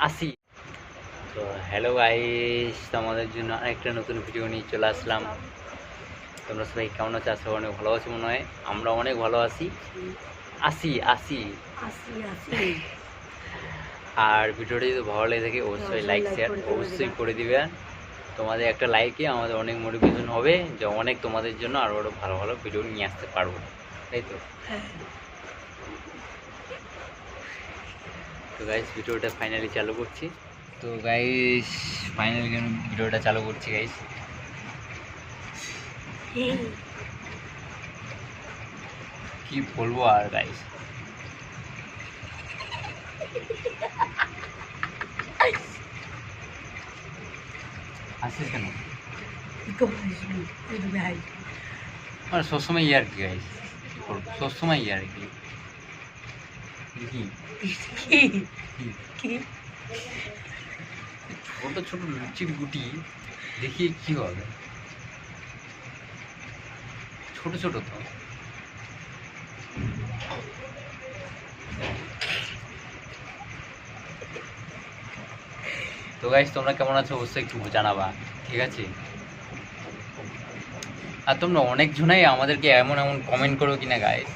আসি। তো hello guys তোমাদের জন্য আরেকটা নতুন ভিডিও নিয়ে চলে আসলাম। তোমরা সবাই কেমন আছো? আশা অনেক ভালো আছো মনে হয়। আমরা অনেক ভালো আছি। আসি আসি। আর ভিডিওটি যদি ভালো লেগে থাকে অবশ্যই লাইক শেয়ার অবশ্যই করে দিবে। তোমাদের একটা লাইকে আমাদের অনেক মোটিভেশন হবে যে অনেক তোমাদের জন্য আরও আরও ভালো ভালো ভিডিও নিয়ে আসতে পারব। তাই তো? তো গাইস ভিডিওটা ফাইনালি চালু করছি। তো গাইস ফাইনালি ভিডিওটা চালু করছি গাইস কি বলব আর গাইস আসিস কেন? আর সবসময় ইয়ার কি গাইস সবসময় ইয়ার কি? কি? ছোট ছোট লুচি গুটি দেখিয়ে কি হবে। ছোট ছোট তো। তো গাইস তোমরা কেমন আছো? অবশ্যই একটু জানাবা ঠিক আছে? আর তোমরা অনেক জনাই আমাদেরকে এমন এমন কমেন্ট করো কিনা গাইস